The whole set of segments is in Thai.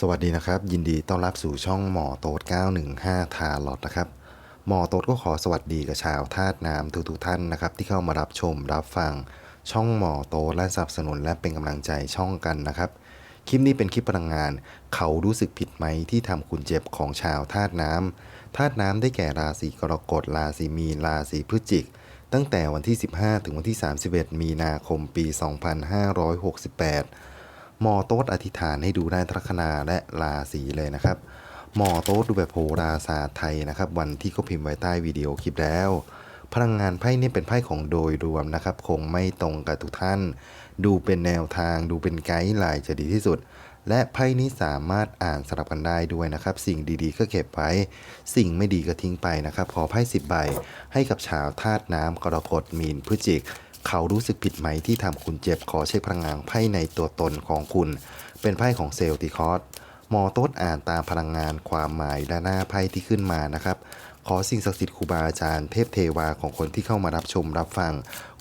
สวัสดีนะครับ ยินดีต้อนรับสู่ช่องหมอโต๊ด915 ทาลอตนะครับ หมอโต๊ดก็ขอสวัสดีกับชาวธาตุน้ำทุกๆท่านนะครับ ที่เข้ามารับชมรับฟังช่องหมอโต๊ดและสนับสนุนและเป็นกำลังใจช่องกันนะครับ คลิปนี้เป็นคลิปพลังงาน เขารู้สึกผิดไหมที่ทำคุณเจ็บของชาวธาตุน้ำธาตุน้ำได้แก่ราศีกรกฎราศีมีนราศีพฤศจิก ตั้งแต่วันที่ 15 ถึงวันที่ 31 มีนาคมปี 2568 หมอโต๊ดอธิษฐานให้ดูได้ลัคนาและราศีเลยนะครับ หมอโต๊ดดูแบบโหราศาสตร์ไทยนะครับ วันที่เขาพิมพ์ไว้ใต้วิดีโอคลิปแล้ว พลังงานไพ่นี่เป็นไพ่ของโดยรวมนะครับ คงไม่ตรงกับทุกท่าน ดูเป็นแนวทาง ดูเป็นไกด์ไลน์จะดีที่สุด และไพ่นี้สามารถอ่านสลับกันได้ด้วยนะครับ สิ่งดีๆก็เก็บไว้ สิ่งไม่ดีก็ทิ้งไปนะครับ ขอไพ่สิบใบให้กับชาวธาตุน้ำกรกฎมีนพฤศจิก เขารู้สึกผิดไหมที่ทำคุณเจ็บขอเช็คพลังงานไพ่ในตัวตนของคุณ เป็นไพ่ของเซลติคอสมอต้อ่านตามพลังงานความหมายและหน้าไพ่ที่ขึ้นมานะครับขอสิ่งศักดิ์สิทธิ์ครูบาอาจารย์เทพเทวาของคนที่เข้ามารับชมรับฟัง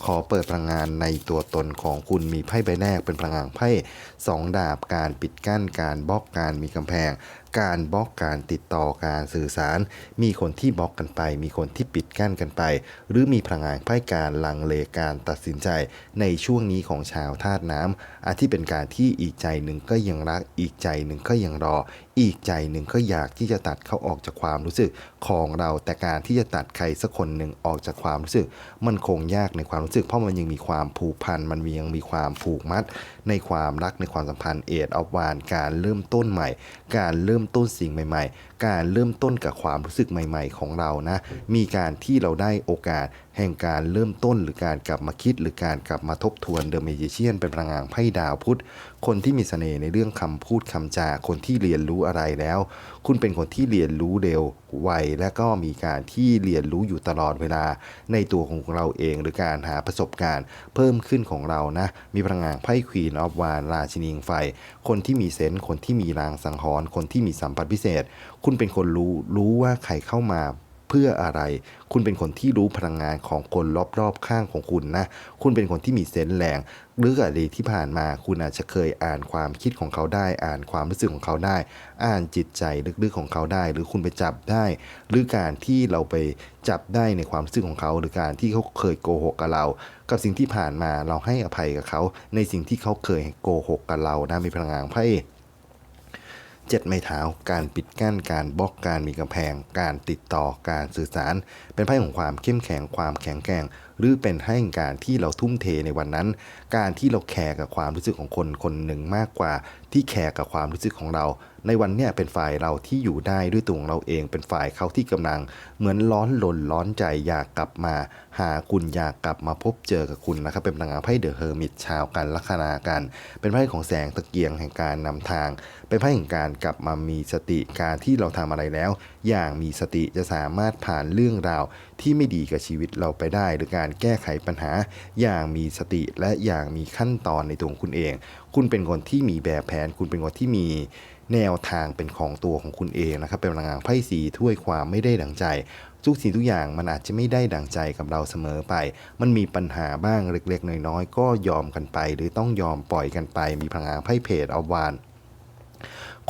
ขอเปิดพลังงานในตัวตนของคุณมีไพ่ใบแรกเป็นพลังงานไพ่สองดาบการปิดกั้นการบล็อกการมีกำแพง การบล็อกการติดต่อการสื่อสาร มีคนที่บล็อกกันไป มีคนที่ปิดกั้นกันไป หรือมีพลังงานไพ่การลังเลการตัดสินใจ ในช่วงนี้ของชาวธาตุน้ำอาที่เป็นการที่อีกใจหนึ่งก็ยังรักอีกใจหนึ่งก็ยังรอ อีกใจหนึ่งก็อยากที่จะตัดเขาออกจากความรู้สึกของเราแต่การที่จะตัดใครสักคนหนึ่งออกจากความรู้สึก มันคงยากในความรู้สึก เพราะมันยังมีความผูกพันมันยังมีความผูกมัด ในความรักในความสัมพันธ์เอดอวานการเริ่มต้นใหม่ การเริ่มต้นสิ่งใหม่ ๆ การเริ่มต้นกับความรู้สึกใหม่ ๆ ของเรานะ มีการที่เราได้โอกาสแห่งการเริ่มต้นหรือการกลับมาคิด หรือการกลับมาทบทวนเดอะเมจิเชียนเป็นพลังงานไพ่ดาวพุธคนที่มีเสน่ห์ในเรื่องคำพูดคำจาคนที่เรียนรู้อะไรแล้ว คุณเป็นคนที่เรียนรู้เร็วไวและก็มีการที่เรียนรู้อยู่ตลอดเวลาในตัวของเราเอง หรือการหาประสบการณ์เพิ่มขึ้นของเรานะมีพลังงานไพ่ควีนออฟวานราชินีงไฟ คนที่มีเซนส์คนที่มีรางสังหรณ์คนที่มีสัมผัสพิเศษ คุณเป็นคนรู้รู้ว่าใครเข้ามา เพื่ออะไร คุณเป็นคนที่รู้พลังงานของคนรอบๆข้างของคุณนะ คุณเป็นคนที่มีเซนส์แรงหรืออดีตที่ผ่านมาคุณอาจจะเคยอ่านความคิดของเขาได้ อ่านความรู้สึกของเขาได้ อ่านจิตใจลึกๆของเขาได้ หรือคุณไปจับได้ หรือการที่เราไปจับได้ในความรู้สึกของเขา หรือการที่เขาเคยโกหกกับเรา กับสิ่งที่ผ่านมาเราให้อภัยกับเขา ในสิ่งที่เขาเคยโกหกกับเรานะมีพลังงานพระ 7 ไม้เท้า การปิดกั้น การบล็อก การมีกำแพง การติดต่อ การสื่อสาร เป็นไพ่ของความเข้มแข็ง ความแข็งแกร่ง หรือเป็นไพ่การที่เราทุ่มเทในวันนั้น การที่เราแคร์กับความรู้สึกของคนคนหนึ่งมากกว่า ที่แคร์กับความรู้สึกของเรา ในวันเนี้ยเป็นฝ่ายเราที่อยู่ได้ด้วยตัวของเราเอง เป็นฝ่ายเขาที่กำลังเหมือนร้อนลนร้อนใจอยากกลับมา หาคุณอยากกลับมาพบเจอกับคุณนะครับ เป็นพลังงานไพ่เดอะเฮอร์มิตชาวกันลัคนากัน เป็นไพ่ของแสงตะเกียงแห่งการนำทาง เป็นไพ่แห่งการกลับมามีสติการที่เราทำอะไรแล้ว อย่างมีสติจะสามารถผ่านเรื่องราวที่ไม่ดีกับชีวิตเราไปได้ หรือการแก้ไขปัญหา อย่างมีสติและอย่างมีขั้นตอนในตัวคุณเอง คุณเป็นคนที่มีแบบแผน คุณเป็นคนที่มี แนวทางเป็นของตัวของคุณเองนะครับ เป็นพลังงานไพ่สีถ้วยความไม่ได้ดังใจ ทุกสิ่งทุกอย่างมันอาจจะไม่ได้ดังใจกับเราเสมอไป มันมีปัญหาบ้างเล็กๆ น้อยๆ ก็ยอมกันไป หรือต้องยอมปล่อยกันไป มีพลังงานไพ่เพจเอาวาน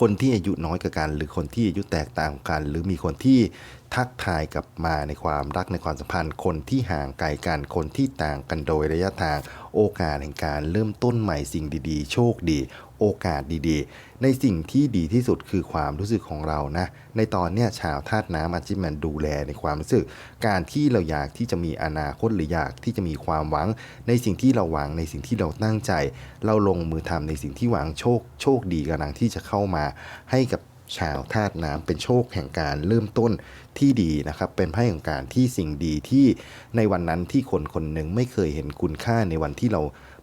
คนที่อายุน้อยกว่ากัน หรือคนที่อายุแตกต่างกัน หรือมีคนที่ทักทายกลับมาในความรักในความสัมพันธ์ คนที่ห่างไกลกัน คนที่ต่างกันโดยระยะทาง โอกาสแห่งการเริ่มต้นใหม่สิ่งดีๆ โชคดี โอกาสดีๆ ในสิ่งที่ดีที่สุดคือความรู้สึกของเรานะ ในตอนเนี้ยชาวธาตุน้ำอาจจะมันดูแลในความรู้สึก การที่เราอยากที่จะมีอนาคตหรืออยากที่จะมีความหวัง ในสิ่งที่เราหวังในสิ่งที่เราตั้งใจ เราลงมือทำในสิ่งที่หวังโชคโชคดีกำลังที่จะเข้ามาให้กับชาวธาตุน้ำเป็นโชคแห่งการเริ่มต้นที่ดีนะครับ เป็นไพ่ของการที่สิ่งดีที่ในวันนั้นที่คนคนหนึ่งไม่เคยเห็นคุณค่าในวันที่เรา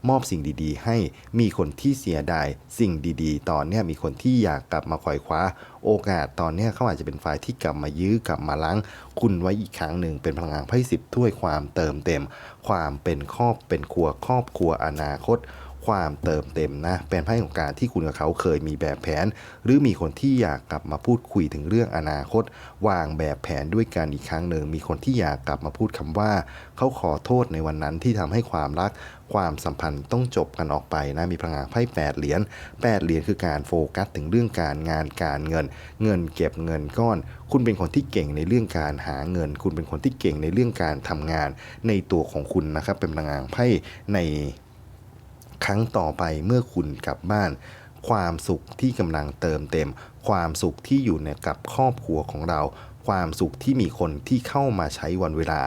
มอบสิ่งดีๆ ให้มีคนที่เสียดายสิ่งดีๆ ตอนนี้มีคนที่อยากกลับมาคอยคว้า โอกาสตอนนี้เขาอาจจะเป็นฝ่ายที่กลับมายื้อกลับมาล้างคุณไว้อีกครั้งหนึ่งเป็นพลังงานไพ่สิบถ้วยความเติมเต็ม ความเป็นครอบเป็นครัวครอบครัวอนาคต ความเติมเต็มนะเป็นไพ่ของการที่คุณกับเขาเคยมีแบบแผน หรือมีคนที่อยากกลับมาพูดคุยถึงเรื่องอนาคต วางแบบแผนด้วยกันอีกครั้งหนึ่งมีคนที่อยากกลับมาพูดคำว่า เขาขอโทษในวันนั้นที่ทำให้ความรักความสัมพันธ์ต้องจบกันออกไปนะมีพลังงานไพ่แปดเหรียญแปดเหรียญคือการโฟกัสถึงเรื่องการงานการเงิน เงินเก็บเงินก้อน คุณเป็นคนที่เก่งในเรื่องการหาเงิน คุณเป็นคนที่เก่งในเรื่องการทำงาน ในตัวของคุณนะครับเป็นพลังงานไพ่ใน ครั้งต่อไปเมื่อคุณกลับบ้าน ความสุขที่กำลังเติมเต็ม ความสุขที่อยู่ในกับครอบครัวของเรา ความสุขที่มีคนที่เข้ามาใช้วันเวลา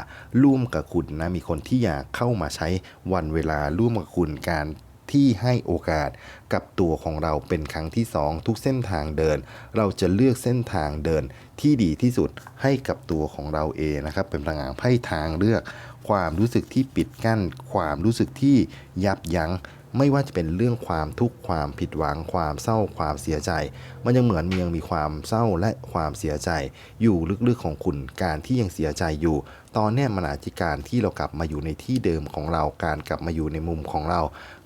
ร่วมกับคุณนะมีคนที่อยากเข้ามาใช้วันเวลาร่วมกับคุณการที่ให้โอกาสกับตัวของเราเป็นครั้งที่สองทุกเส้นทางเดิน เราจะเลือกเส้นทางเดินที่ดีที่สุดให้กับตัวของเราเองนะครับ เป็นพลังงานไพ่ทางเลือก ความรู้สึกที่ปิดกั้น ความรู้สึกที่ยับยั้ง ไม่ว่าจะเป็นเรื่องความทุกข์ความผิดหวังความเศร้าความเสียใจ มันยังเหมือนมียังมีความเศร้าและความเสียใจ อยู่ลึกๆของคุณการที่ยังเสียใจอยู่ ตอนนี้มันอาจจะการที่เรากลับมาอยู่ในที่เดิมของเรา การกลับมาอยู่ในมุมของเรา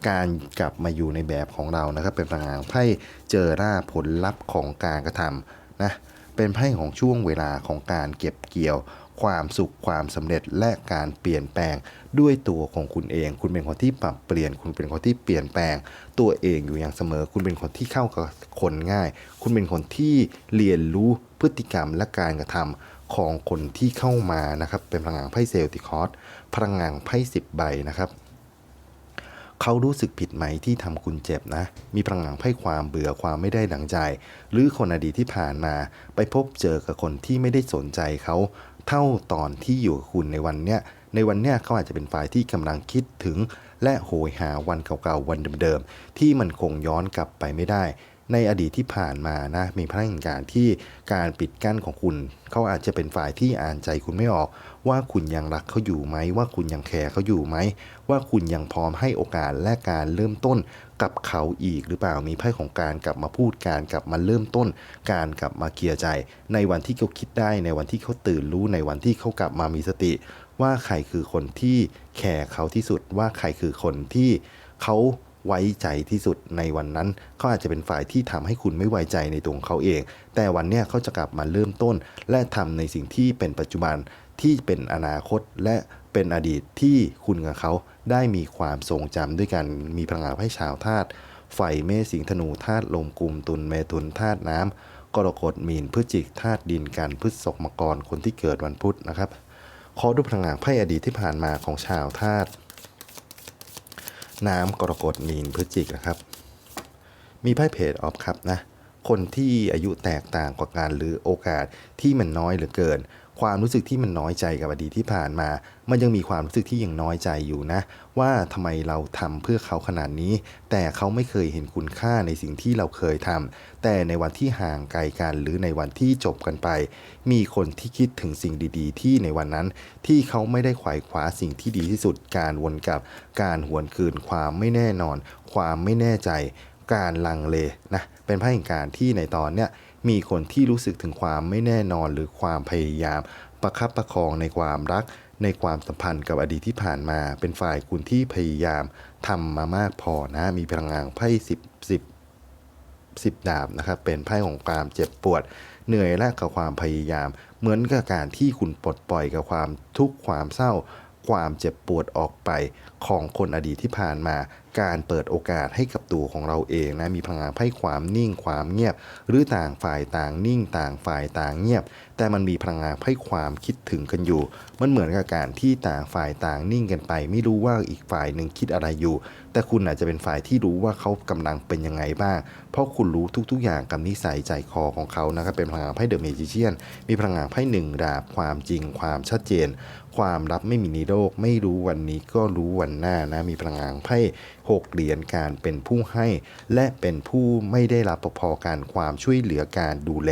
การกลับมาอยู่ในแบบของเรานะครับ เป็นพลังงานไพ่เจอหน้าผลลัพธ์ของการกระทำนะเป็นไพ่ของช่วงเวลาของการเก็บเกี่ยว ความสุขความสำเร็จและการเปลี่ยนแปลงด้วยตัวของคุณเอง คุณเป็นคนที่ปรับเปลี่ยน คุณเป็นคนที่เปลี่ยนแปลง ตัวเองอยู่อย่างเสมอ คุณเป็นคนที่เข้ากับคนง่าย คุณเป็นคนที่เรียนรู้พฤติกรรมและการกระทำของคนที่เข้ามานะครับเป็นพลังงานไพ่เซลติคอสพลังงานไพ่สิบใบนะครับเขารู้สึกผิดไหมที่ทำคุณเจ็บนะ มีพลังงานไพ่ความเบื่อความไม่ได้ดังใจ หรือคนอดีตที่ผ่านมา ไปพบเจอกับคนที่ไม่ได้สนใจเขา เท่าตอนที่อยู่กับคุณในวันเนี้ยในวันเนี้ยเขาอาจจะเป็นฝ่ายที่กำลังคิดถึง และโหยหาวันเก่าๆวันเดิมๆที่มันคงย้อนกลับไปไม่ได้ ในอดีตที่ผ่านมานะมีพลังงานที่การปิดกั้นของคุณ เขาอาจจะเป็นฝ่ายที่อ่านใจคุณไม่ออก ว่าคุณยังรักเขาอยู่ไหม ว่าคุณยังแคร์เขาอยู่ไหม ว่าคุณยังพร้อมให้โอกาสและการเริ่มต้น กับเขาอีกหรือเปล่ามีไพ่ของการกลับมาพูดการกลับมาเริ่มต้น การกลับมาเคลียร์ใจ ในวันที่เขาคิดได้ในวันที่เขาตื่นรู้ในวันที่เขากลับมามีสติ ว่าใครคือคนที่แคร์เขาที่สุดว่าใครคือคนที่เขาไว้ใจที่สุดในวันนั้นเขาอาจจะเป็นฝ่ายที่ทำให้คุณไม่ไว้ใจในตัวของเขาเอง แต่วันเนี้ยเขาจะกลับมาเริ่มต้น และทำในสิ่งที่เป็นปัจจุบันที่เป็นอนาคตและ เป็นอดีตที่คุณกับเขาได้มีความทรงจำด้วยกันมีพลังงานให้ชาวธาตุไฟเมษสิงธนูธาตุลมกลุ่มตุลเมถุนธาตุน้ำกรกฎมีนพฤจิกธาตุดินกันพฤษภมกรคนที่เกิดวันพุธนะครับขอดูพลังงานไพ่อดีตที่ผ่านมาของชาวธาตุน้ำกรกฎมีนพฤจิกนะครับ มีไพ่เพจออฟครับนะคนที่อายุแตกต่างกว่ากันหรือโอกาสที่มันน้อยเหลือเกิน ความรู้สึกที่มันน้อยใจกับอดีตที่ผ่านมา มันยังมีความรู้สึกที่ยังน้อยใจอยู่นะ ว่าทำไมเราทำเพื่อเขาขนาดนี้ แต่เขาไม่เคยเห็นคุณค่าในสิ่งที่เราเคยทำแต่ในวันที่ห่างไกลกันหรือในวันที่จบกันไป มีคนที่คิดถึงสิ่งดี ๆ ที่ในวันนั้น ที่เขาไม่ได้ไขว่คว้าสิ่งที่ดีที่สุด การวนกลับ การหวนคืนความไม่แน่นอน ความไม่แน่ใจ การลังเลนะเป็นไพ่แห่งการที่ในตอนเนี้ย มีคนที่รู้สึกถึงความไม่แน่นอนหรือความพยายาม ประคับประคองในความรัก ในความสัมพันธ์กับอดีตที่ผ่านมา เป็นฝ่ายคุณที่พยายามทำมามากพอนะ มีพลังงานไพ่สิบสิบสิบดาบนะครับ เป็นไพ่ของความเจ็บปวด เหนื่อยและกับความพยายาม เหมือนกับการที่คุณปลดปล่อยกับความทุกข์ความเศร้า ความเจ็บปวดออกไป ของคนอดีตที่ผ่านมา การเปิดโอกาสให้กับตัวของเราเองนะมีพลังงานไพ่ความนิ่งความเงียบ หรือต่างฝ่ายต่างนิ่งต่างฝ่ายต่างเงียบ แต่มันมีพลังงานไพ่ความคิดถึงกันอยู่ มันเหมือนกับการที่ต่างฝ่ายต่างนิ่งกันไป ไม่รู้ว่าอีกฝ่ายหนึ่งคิดอะไรอยู่ แต่คุณอาจจะเป็นฝ่ายที่รู้ว่าเขากำลังเป็นยังไงบ้าง เพราะคุณรู้ทุกๆ อย่างกับนิสัยใจคอของเขานะครับเป็นพลังงานไพ่เดอะเมจิเชียนมีพลังงานไพ่หนึ่งดาบความจริง ความชัดเจน ความลับไม่มีในโลกไม่รู้วันนี้ก็รู้วันหน้านะมีพลังงานไพ่หกเหรียญการเป็นผู้ให้ และเป็นผู้ไม่ได้รับพอการความช่วยเหลือการดูแล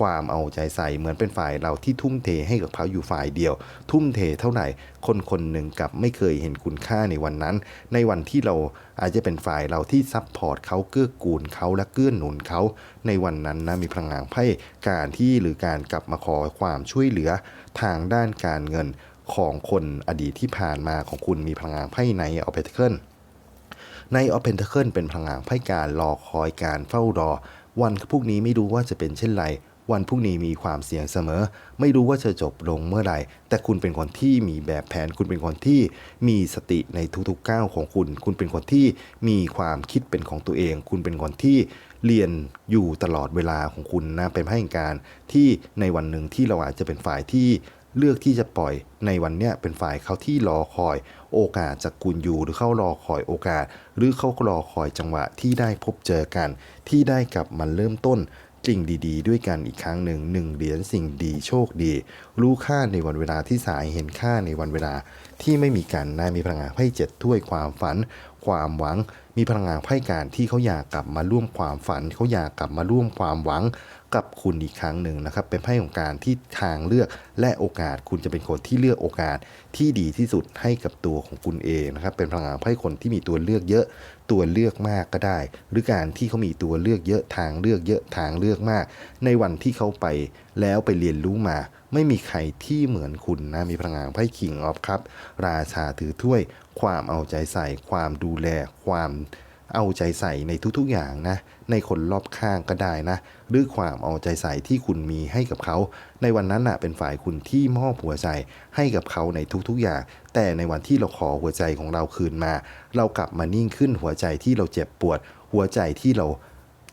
ความเอาใจใส่เหมือนเป็นฝ่ายเราที่ทุ่มเทให้กับเขาอยู่ฝ่ายเดียว ทุ่มเทเท่าไหร่คนคนหนึ่งกลับไม่เคยเห็นคุณค่าในวันนั้น ในวันที่เราอาจจะเป็นฝ่ายเราที่ซัพพอร์ตเขาเกื้อกูลเขาและเกื้อหนุนเขา ในวันนั้นนะมีพลังงานไพ่การที่หรือการกลับมาขอความช่วยเหลือทางด้านการเงิน ของคนอดีตที่ผ่านมาของคุณมีพลังงานไพ่ในเอาไปเทิลในออเพนเทเคิลเป็นพลังงานไพ่การรอคอยการเฝ้ารอ วันพรุ่งนี้ไม่รู้ว่าจะเป็นเช่นไรวันพรุ่งนี้มีความเสี่ยงเสมอ ไม่รู้ว่าจะจบลงเมื่อไหร่ แต่คุณเป็นคนที่มีแบบแผน คุณเป็นคนที่มีสติในทุกๆก้าวของคุณ คุณเป็นคนที่มีความคิดเป็นของตัวเอง คุณเป็นคนที่เรียนอยู่ตลอดเวลาของคุณนะเป็นให้การที่ในวันหนึ่งที่เราอาจจะเป็นฝ่ายที่ เลือกที่จะปล่อยในวันเนี้ยเป็นฝ่ายเขาที่รอคอยโอกาสจากคุณอยู่หรือเขารอคอยโอกาส หรือเขารอคอยจังหวะที่ได้พบเจอกัน ที่ได้กลับมาเริ่มต้นสิ่งดีๆด้วยกันอีกครั้งหนึ่งหนึ่งเหรียญสิ่งดีโชคดี รู้ค่าในวันเวลาที่สายเห็นค่าในวันเวลา ที่ไม่มีกันนะมีพลังงานไพ่เจ็ดถ้วยความฝัน ความหวัง มีพลังงานไพ่การที่เขาอยากกลับมาร่วมความฝันเขาอยากกลับมาร่วมความหวังกับคุณอีกครั้งหนึ่งนะครับ เป็นไพ่ของการที่ทางเลือกและโอกาส คุณจะเป็นคนที่เลือกโอกาสที่ดีที่สุดให้กับตัวของคุณเองนะครับ เป็นพลังงานไพ่คนที่มีตัวเลือกเยอะ ตัวเลือกมากก็ได้ หรือการที่เขามีตัวเลือกเยอะทางเลือกเยอะทางเลือกมาก ในวันที่เขาไปแล้วไปเรียนรู้มา ไม่มีใครที่เหมือนคุณนะ มีพลังงานไพ่คิงออฟครับ ราชาถือถ้วย ความเอาใจใส่ ความดูแล ความเอาใจใส่ในทุกๆอย่างนะ ในคนรอบข้างก็ได้นะ หรือความเอาใจใส่ที่คุณมีให้กับเขา ในวันนั้นน่ะเป็นฝ่ายคุณที่มอบหัวใจให้กับเขาในทุกๆอย่าง แต่ในวันที่เราขอหัวใจของเราคืนมา เรากลับมานิ่งขึ้นหัวใจที่เราเจ็บปวด หัวใจที่เรา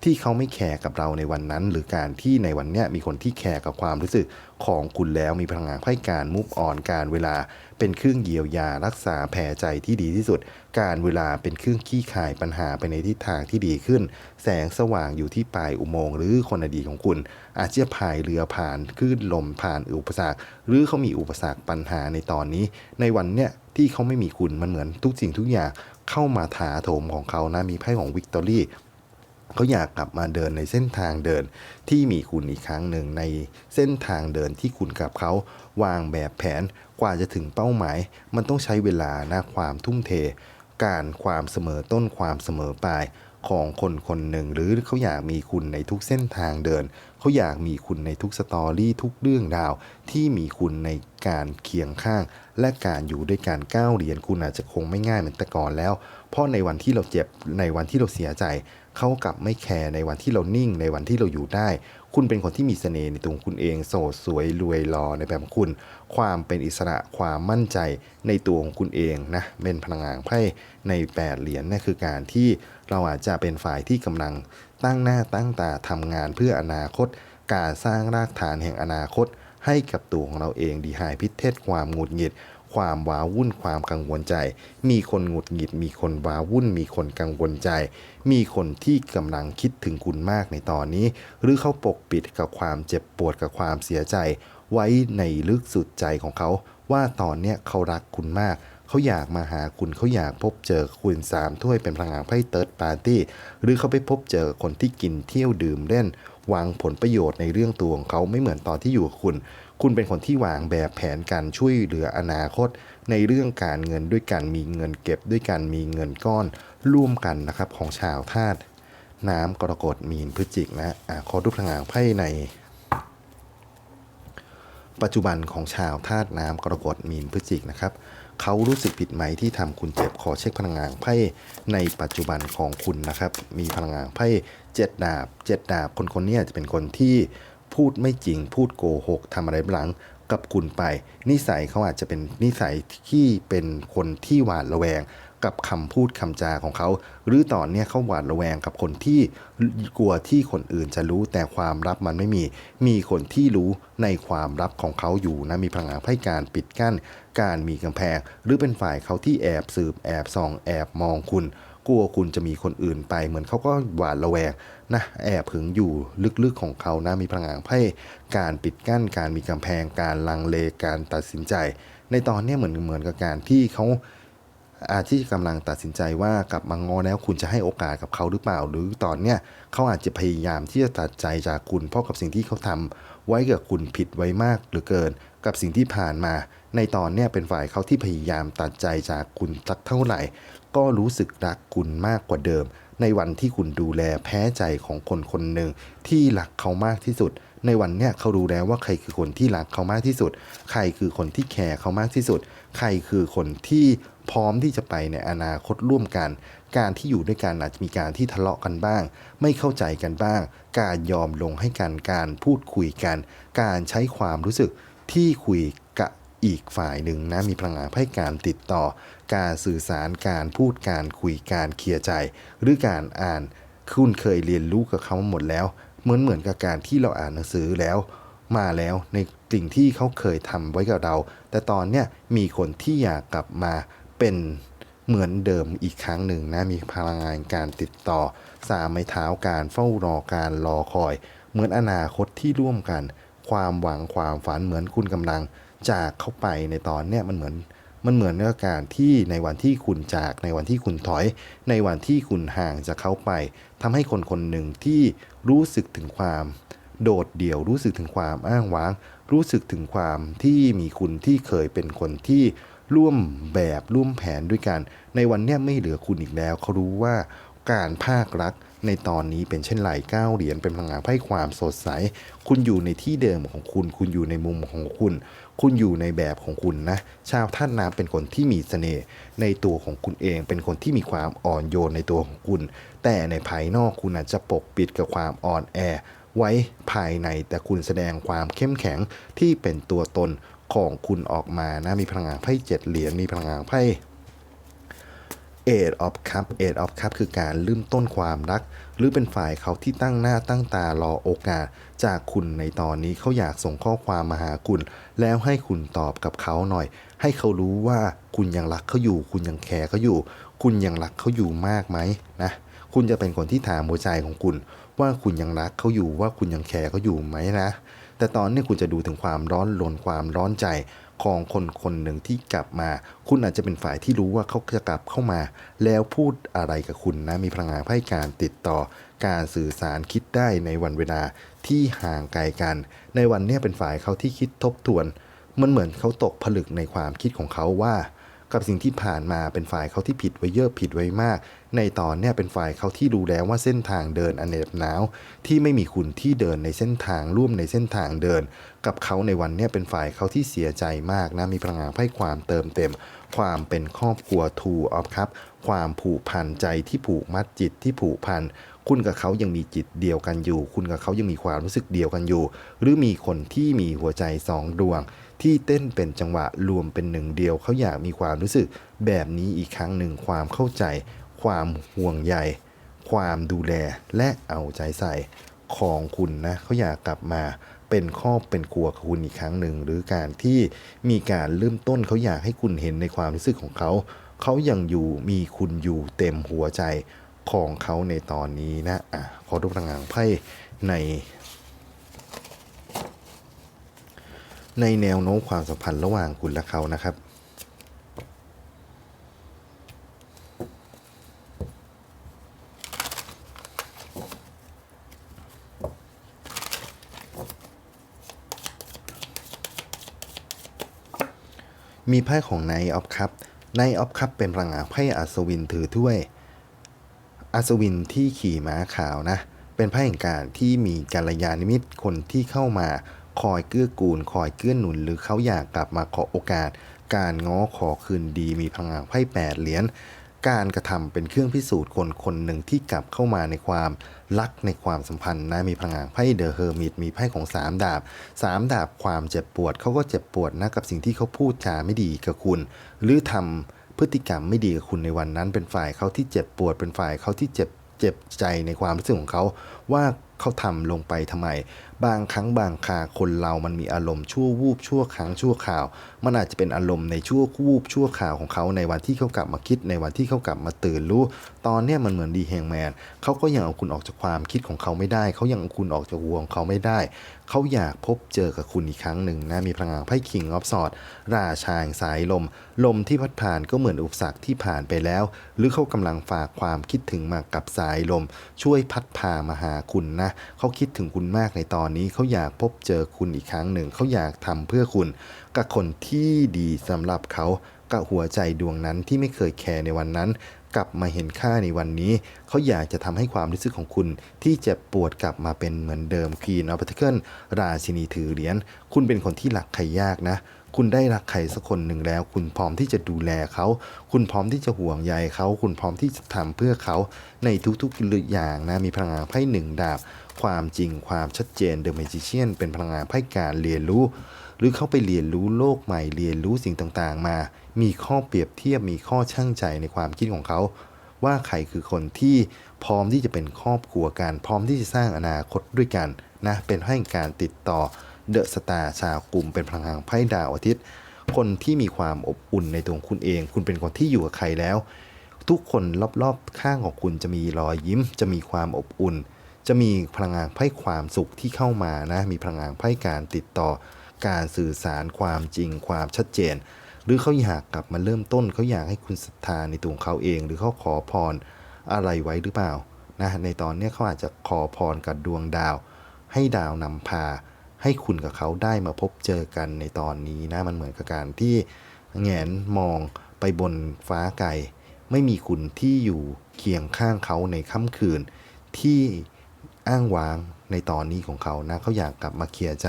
ที่เขาไม่แคร์กับเราในวันนั้น หรือการที่ในวันเนี้ยมีคนที่แคร์กับความรู้สึกของคุณแล้วมีพลังงานไพ่การมุกอ่อนการเวลาเป็นเครื่องเยียวยารักษาแผลใจที่ดีที่สุด การเวลาเป็นเครื่องขี้คายปัญหาไปในทิศทางที่ดีขึ้น แสงสว่างอยู่ที่ปลายอุโมงค์หรือคนอดีตของคุณ อาจจะพายเรือผ่านคลื่นลมผ่านอุปสรรค หรือเขามีอุปสรรคปัญหาในตอนนี้ ในวันเนี้ยที่เขาไม่มีคุณมันเหมือนทุกสิ่งทุกอย่างเข้ามาถาโถมของเขานะมีไพ่ของวิกตอรี่ เขาอยากกลับมาเดินในเส้นทางเดินที่มีคุณอีกครั้งหนึ่งในเส้นทางเดินที่คุณกับเขาวางแบบแผนกว่าจะถึงเป้าหมาย มันต้องใช้เวลานะความทุ่มเท การความเสมอต้นความเสมอปลายของคนคนหนึ่ง หรือเขาอยากมีคุณในทุกเส้นทางเดิน เขาอยากมีคุณในทุกสตอรี่ทุกเรื่องราว ที่มีคุณในการเคียงข้าง และการอยู่ด้วยการก้าวเรียญคุณอาจจะคงไม่ง่ายเหมือนแต่ก่อนแล้ว เพราะในวันที่เราเจ็บในวันที่เราเสียใจ เขากลับไม่แคร์ในวันที่เรานิ่งในวันที่เราอยู่ได้ คุณเป็นคนที่มีเสน่ห์ในตัวคุณเองโสดสวยรวยรอในแบบของคุณ ความเป็นอิสระความมั่นใจในตัวของคุณเองนะเป็นพลังงานไพ่ในแปดเหรียญนั่นคือการที่เราอาจจะเป็นฝ่ายที่กำลังตั้งหน้าตั้งตาทำงานเพื่ออนาคต การสร้างรากฐานแห่งอนาคต ให้กับตัวของเราเองดีหายพิเทศความหงุดหงิด ความว้าวุ่นความกังวลใจ มีคนหงุดหงิด มีคนว้าวุ่น มีคนกังวลใจ มีคนที่กำลังคิดถึงคุณมากในตอนนี้ หรือเขาปกปิดกับความเจ็บปวดกับความเสียใจ ไว้ในลึกสุดใจของเขา ว่าตอนเนี้ยเขารักคุณมากเขาอยากมาหาคุณเขาอยากพบเจอคุณสามถ้วยเป็นพลังงานไพ่เติร์ดปาร์ตี้หรือเขาไปพบเจอคนที่กินเที่ยวดื่มเล่นวางผลประโยชน์ในเรื่องตัวของเขาไม่เหมือนตอนที่อยู่กับคุณ คุณเป็นคนที่วางแบบแผนการช่วยเหลืออนาคต ในเรื่องการเงินด้วยกันมีเงินเก็บด้วยกันมีเงินก้อนร่วมกันนะครับของชาวธาตุน้ำกรกฎมีนพฤศจิกนะอะขอดูพลังงานไพ่ใน ปัจจุบันของชาวธาตุน้ำกรกฎมีนพฤศจิกนะครับเขารู้สึกผิดไหมที่ทำคุณเจ็บขอเช็คพลังงานไพ่ในปัจจุบันของคุณนะครับ มีพลังงานไพ่เจ็ดดาบเจ็ดดาบคนคนนี้จะเป็นคนที่ พูดไม่จริง พูดโกหกทำอะไรหลังกับคุณไป นิสัยเขาอาจจะเป็นนิสัยที่เป็นคนที่หวาดระแวงกับคำพูดคำจาของเขา หรือตอนเนี้ยเขาหวาดระแวงกับคนที่กลัวที่คนอื่นจะรู้แต่ความลับมันไม่มี มีคนที่รู้ในความลับของเขาอยู่นะมีพลังงานให้การปิดกั้น การมีกำแพง หรือเป็นฝ่ายเขาที่แอบสืบแอบส่องแอบมองคุณ กลัวคุณจะมีคนอื่นไป เหมือนเขาก็หวาดระแวงนะแอบหึงอยู่ลึกๆของเขานะมีพลังงานไพ่การปิดกั้น การมีกำแพง การลังเลการตัดสินใจ ในตอนนี้เหมือนเหมือนกับการที่เขาอาที่กำลังตัดสินใจว่ากลับมางอแล้วคุณจะให้โอกาสกับเขาหรือเปล่า หรือตอนเนี้ยเขาอาจจะพยายามที่จะตัดใจจากคุณ เพราะกับสิ่งที่เขาทำไว้กับคุณผิดไว้มากหรือเกิน กับสิ่งที่ผ่านมา ในตอนเนี้ยเป็นฝ่ายเขาที่พยายามตัดใจจากคุณสักเท่าไหร่ ก็รู้สึกรักคุณมากกว่าเดิม ในวันที่คุณดูแลแพ้ใจของคนคนหนึ่งที่รักเขามากที่สุด ในวันเนี้ยเขารู้แล้วว่าใครคือคนที่รักเขามากที่สุด ใครคือคนที่แคร์เขามากที่สุด ใครคือคนที่พร้อมที่จะไปในอนาคตร่วมกัน การที่อยู่ด้วยกันอาจจะมีการที่ทะเลาะกันบ้าง ไม่เข้าใจกันบ้าง การยอมลงให้กัน การพูดคุยกัน การใช้ความรู้สึกที่คุยกับ อีกฝ่ายหนึ่งนะมีพลังงานให้การติดต่อ การสื่อสารการพูดการคุยการเคลียร์ใจ หรือการอ่านคุณเคยเรียนรู้กับเขามาหมดแล้ว เหมือนเหมือนกับการที่เราอ่านหนังสือแล้ว มาแล้วในสิ่งที่เขาเคยทำไว้กับเรา แต่ตอนเนี้ยมีคนที่อยากกลับมาเป็นเหมือนเดิมอีกครั้งหนึ่งนะมีพลังงานการติดต่อ สามไม้เท้าการเฝ้ารอการรอคอย เหมือนอนาคตที่ร่วมกัน ความหวังความฝันเหมือนคุณกำลัง จากเข้าไปในตอนเนี้ยมันเหมือนมันเหมือนกับการที่ในวันที่คุณจากในวันที่คุณถอย ในวันที่คุณห่างจากเขาไปทำให้คนคนหนึ่งที่รู้สึกถึงความโดดเดี่ยวรู้สึกถึงความอ้างว้าง รู้สึกถึงความที่มีคุณที่เคยเป็นคนที่ร่วมแบบร่วมแผนด้วยกัน ในวันเนี้ยไม่เหลือคุณอีกแล้วเขารู้ว่า การภาครักในตอนนี้เป็นเช่นไรก้าเหรียญเป็นพลังงานให้ความสดใส คุณอยู่ในที่เดิมของคุณ คุณอยู่ในมุมของคุณ คุณอยู่ในแบบของคุณนะ ชาวท่านน้ำเป็นคนที่มีเสน่ห์ในตัวของคุณเอง เป็นคนที่มีความอ่อนโยนในตัวของคุณ แต่ในภายนอกคุณอาจจะปกปิดกับความอ่อนแอ ไว้ภายในแต่คุณแสดงความเข้มแข็งที่เป็นตัวตนของคุณออกมานะมีพลังงานไพ่เจ็ดเหรียญมีพลังงานไพ่ Eight of Cup Eight of Cup คือการเริ่มต้นความรัก หรือเป็นฝ่ายเขาที่ตั้งหน้าตั้งตารอโอกาส จากคุณในตอนนี้เขาอยากส่งข้อความมาหาคุณ แล้วให้คุณตอบกับเขาหน่อย ให้เขารู้ว่าคุณยังรักเขาอยู่ คุณยังแคร์เขาอยู่ คุณยังรักเขาอยู่มากไหมนะคุณจะเป็นคนที่ถามหัวใจของคุณ ว่าคุณยังรักเขาอยู่ว่าคุณยังแคร์เขาอยู่ไหมนะแต่ตอนนี้คุณจะดูถึงความร้อนรนความร้อนใจ ของคนคนหนึ่งที่กลับมา คุณอาจจะเป็นฝ่ายที่รู้ว่าเขาจะกลับเข้ามา แล้วพูดอะไรกับคุณนะ มีพลังงานให้การติดต่อ การสื่อสารคิดได้ในวันเวลาที่ห่างไกลกัน ในวันนี้เป็นฝ่ายเขาที่คิดทบทวน มันเหมือนเขาตกผลึกในความคิดของเขาว่า กับสิ่งที่ผ่านมาเป็นฝ่ายเขาที่ผิดไว้เยอะผิดไว้มาก ในตอนเนี้ยเป็นฝ่ายเขาที่รู้แล้วว่าเส้นทางเดินอันเหน็บหนาวที่ไม่มีคุณที่เดินในเส้นทางร่วมในเส้นทางเดิน กับเขาในวันนี้เป็นฝ่ายเขาที่เสียใจมากนะ มีพลังงานให้ความเติมเต็ม ความเป็นครอบครัวทูออฟครับ ความผูกพันใจที่ผูกมัดจิตที่ผูกพันคุณกับเขายังมีจิตเดียวกันอยู่ คุณกับเขายังมีความรู้สึกเดียวกันอยู่ หรือมีคนที่มีหัวใจสองดวง ที่เต้นเป็นจังหวะรวมเป็นหนึ่งเดียว เขาอยากมีความรู้สึกแบบนี้อีกครั้งหนึ่งความเข้าใจ ความห่วงใยความดูแลและเอาใจใส่ของคุณนะเขาอยากกลับมา เป็นครอบเป็นครัวคุณอีกครั้งหนึ่ง หรือการที่มีการเริ่มต้นเขาอยากให้คุณเห็นในความรู้สึกของเขา เขายังอยู่มีคุณอยู่เต็มหัวใจของเขาในตอนนี้นะอะขอดูพลังงางไพ่ใน ในแนวโน้มความสัมพันธ์ระหว่างคุณและเขานะครับ มีไพ่ของไนออฟคัพไนออฟคัพเป็นพลังงานไพ่อัศวินถือถ้วย อัศวินที่ขี่ม้าขาวนะ เป็นไพ่แห่งการที่มีกัลยาณมิตรคนที่เข้ามาคอยเกื้อกูล คอยเกื้อหนุน หรือเขาอยากกลับมาขอโอกาส การง้อขอคืนดีมีพลังงานไพ่แปดเหรียญ การกระทำเป็นเครื่องพิสูจน์คนคนหนึ่งที่กลับเข้ามาในความรักในความสัมพันธ์นะมีพลังงานไพ่เดอะเฮอร์มิตมีไพ่ของสามดาบสามดาบความเจ็บปวดเขาก็เจ็บปวดนะกับสิ่งที่เขาพูดจาไม่ดีกับคุณ หรือทำพฤติกรรมไม่ดีกับคุณในวันนั้น เป็นฝ่ายเขาที่เจ็บปวดเป็นฝ่ายเขาที่เจ็บเจ็บใจในความรู้สึกของเขาว่า เขาทำลงไปทำไม บางครั้งบางคาคนเรามันมีอารมณ์ชั่ววูบชั่วครั้งชั่วข่าว มันอาจจะเป็นอารมณ์ในชั่ววูบชั่วข่าวของเขาในวันที่เขากลับมาคิดในวันที่เขากลับมาตื่นรู้ ตอนเนี้ยมันเหมือนดีแฮงแมนเขาก็ยังเอาคุณออกจากความคิดของเขาไม่ได้ เขายังเอาคุณออกจากวงเขาไม่ได้ เขาอยากพบเจอกับคุณอีกครั้งหนึ่งนะมีพลังงานไพ่คิงออฟสอดราชาแห่งสายลม ลมที่พัดผ่านก็เหมือนอุปสรรคที่ผ่านไปแล้ว หรือเขากำลังฝากความคิดถึงมากับสายลม ช่วยพัดพามาหาคุณนะเขาคิดถึงคุณมากในตอนนี้เขาอยากพบเจอคุณอีกครั้งหนึ่งเขาอยากทำเพื่อคุณกับคนที่ดีสำหรับเขากับหัวใจดวงนั้นที่ไม่เคยแคร์ในวันนั้น กลับมาเห็นค่าในวันนี้ เขาอยากจะทำให้ความรู้สึกของคุณ ที่เจ็บปวดกลับมาเป็นเหมือนเดิมคีนอ f ป e เทิลราชินีถือเหรียญคุณเป็นคนที่หลักใครยากนะ คุณได้รักใครสักคนหนึ่งแล้ว คุณพร้อมที่จะดูแลเขา คุณพร้อมที่จะห่วงใยเขา คุณพร้อมที่จะทำเพื่อเขาในทุกๆอย่างนะมีพลังงานไพ่หนึ่งดาบ ความจริงความชัดเจนเดอะเมจิเชียนเป็นพลังงานไพ่การเรียนรู้ หรือเขาไปเรียนรู้โลกใหม่เรียนรู้สิ่งต่างๆ มา มีข้อเปรียบเทียบมีข้อช่างใจในความคิดของเขาว่าใครคือคนที่พร้อมที่จะเป็นครอบครัวกัน พร้อมที่จะสร้างอนาคตด้วยกันนะเป็นให้การติดต่อ เดอะสตาร์ชาวกลุ่มเป็นพลังงานไพ่ดาวอาทิตย์ คนที่มีความอบอุ่นในตัวคุณเอง คุณเป็นคนที่อยู่กับใครแล้ว ทุกคนรอบๆข้างของคุณจะมีรอยยิ้ม จะมีความอบอุ่น จะมีพลังงานไพ่ความสุขที่เข้ามานะ มีพลังงานไพ่การติดต่อ การสื่อสารความจริง ความชัดเจน หรือเขาอยากกลับมาเริ่มต้น เขาอยากให้คุณศรัทธาในตัวงเขาเอง หรือเขาขอพรอะไรไว้หรือเปล่านะในตอนนี้เขาอาจจะขอพรกับดวงดาว ให้ดาวนำพา ให้คุณกับเขาได้มาพบเจอกันในตอนนี้นะมันเหมือนกับการที่แงนมองไปบนฟ้าไกล ไม่มีคุณที่อยู่เคียงข้างเขาในค่ำคืน ที่อ้างว้างในตอนนี้ของเขานะเขาอยากกลับมาเคลียร์ใจ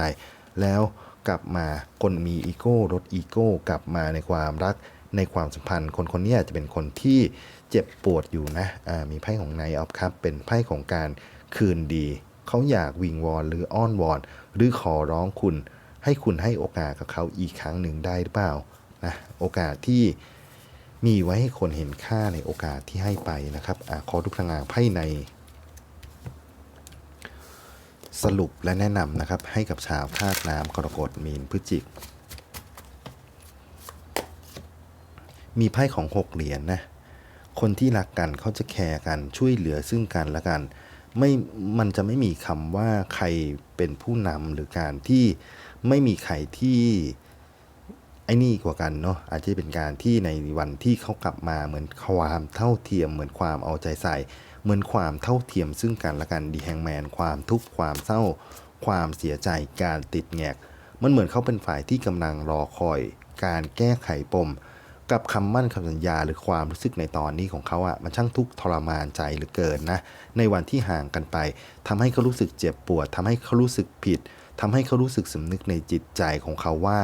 แล้วกลับมาคนมีอีโก้ลดอีโก้กลับมาในความรักในความสัมพันธ์ คนคนนี้อาจจะเป็นคนที่เจ็บปวดอยู่นะอ่ามีไพ่ของไนออฟครับเป็นไพ่ของการคืนดี เขาอยากวิงวอนหรืออ้อนวอน หรือขอร้องคุณ ให้คุณให้โอกาสกับเขาอีกครั้งหนึ่งได้หรือเปล่านะโอกาสที่มีไว้ให้คนเห็นค่าในโอกาสที่ให้ไปนะครับอาขอทุกพลังงานไพ่ใน สรุปและแนะนำนะครับ ให้กับชาวธาตุน้ำกรกฎมีนพฤศจิก มีไพ่ของหกเหรียญนะคนที่รักกันเขาจะแคร์กันช่วยเหลือซึ่งกันและกัน ไม่มันจะไม่มีคำว่าใครเป็นผู้นำหรือการที่ไม่มีใครที่ไอ้นี่กว่ากันเนาะอาจจะเป็นการที่ในวันที่เขากลับมาเหมือนความเท่าเทียม เหมือนความเอาใจใส่ เหมือนความเท่าเทียมซึ่งกันและกันดีแฮงแมนความทุกข์ความเศร้า ความเสียใจการติดแงก มันเหมือนเขาเป็นฝ่ายที่กำลังรอคอย การแก้ไขปม กับคำมั่นคำสัญญาหรือความรู้สึกในตอนนี้ของเขาอะมันช่างทุกข์ทรมานใจเหลือเกินนะในวันที่ห่างกันไปทำให้เขารู้สึกเจ็บปวดทำให้เขารู้สึกผิดทำให้เขารู้สึกสำนึกในจิตใจของเขาว่า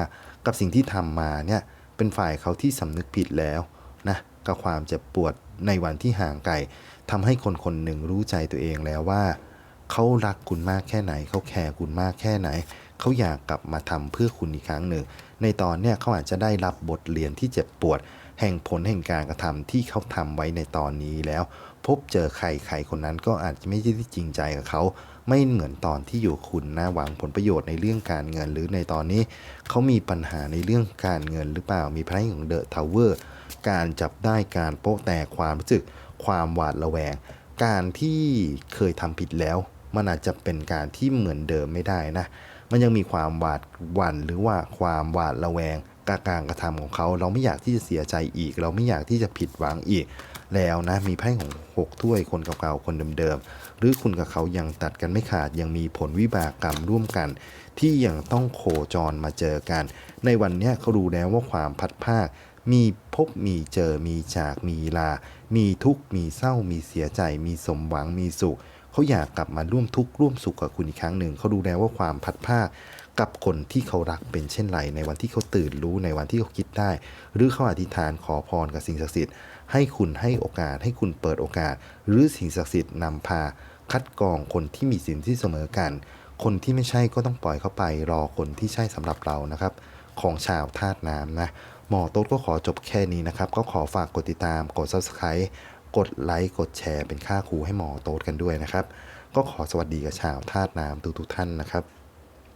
กับสิ่งที่ทำมาเนี่ยเป็นฝ่ายเขาที่สำนึกผิดแล้วนะกับความเจ็บปวดในวันที่ห่างไกลทำให้คนคนหนึ่งรู้ใจตัวเองแล้วว่า เขารักคุณมากแค่ไหน เขาแคร์คุณมากแค่ไหน เขาอยากกลับมาทำเพื่อคุณอีกครั้งหนึ่ง ในตอนเนี้ยเขาอาจจะได้รับบทเรียนที่เจ็บปวด แห่งผลแห่งการกระทำที่เขาทำไว้ในตอนนี้แล้ว พบเจอใครใครคนนั้นก็อาจจะไม่ได้จริงใจกับเขาไม่เหมือนตอนที่อยู่คุณนะหวังผลประโยชน์ในเรื่องการเงินหรือในตอนนี้ เขามีปัญหาในเรื่องการเงินหรือเปล่ามีไพ่ของเดอะทาวเวอร์การจับได้การโป๊ะแตกความรู้สึก ความหวาดระแวง การที่เคยทำผิดแล้ว มันอาจจะเป็นการที่เหมือนเดิมไม่ได้นะ มันยังมีความหวาดหวั่นหรือว่าความหวาดระแวงกับการกระทำของเขา เราไม่อยากที่จะเสียใจอีก เราไม่อยากที่จะผิดหวังอีก แล้วนะมีไพ่ของหกถ้วยคนเก่าๆคนเดิมๆหรือคุณกับเขายังตัดกันไม่ขาดยังมีผลวิบากกรรมร่วมกัน ที่ยังต้องโคจรมาเจอกัน ในวันนี้เขารู้แล้วว่าความพัดภาคมีพบมีเจอมีจากมีลา มีทุกข์มีเศร้ามีเสียใจ มีสมหวังมีสุข เขาอยากกลับมาร่วมทุกข์ร่วมสุขกับคุณอีกครั้งหนึ่งเขาดูแล้วว่าความพัดภากับคนที่เขารักเป็นเช่นไร ในวันที่เขาตื่นรู้ในวันที่เขาคิดได้ หรือเขาอธิษฐานขอพรกับสิ่งศักดิ์สิทธิ์ให้คุณให้โอกาสให้คุณเปิดโอกาส หรือสิ่งศักดิ์สิทธิ์นำพา คัดกรองคนที่มีสิ่งที่เสมอกัน คนที่ไม่ใช่ก็ต้องปล่อยเข้าไป รอคนที่ใช่สำหรับเรานะครับ ของชาวธาตุน้ำนะหมอโต๊ดก็ขอจบแค่นี้นะครับ ก็ขอฝากกดติดตามกด subscribe กดไลค์กดแชร์เป็นค่าครูให้หมอโต๊ดกันด้วยนะครับ ก็ขอสวัสดีกับชาวธาตุน้ำทุกๆท่านนะครับ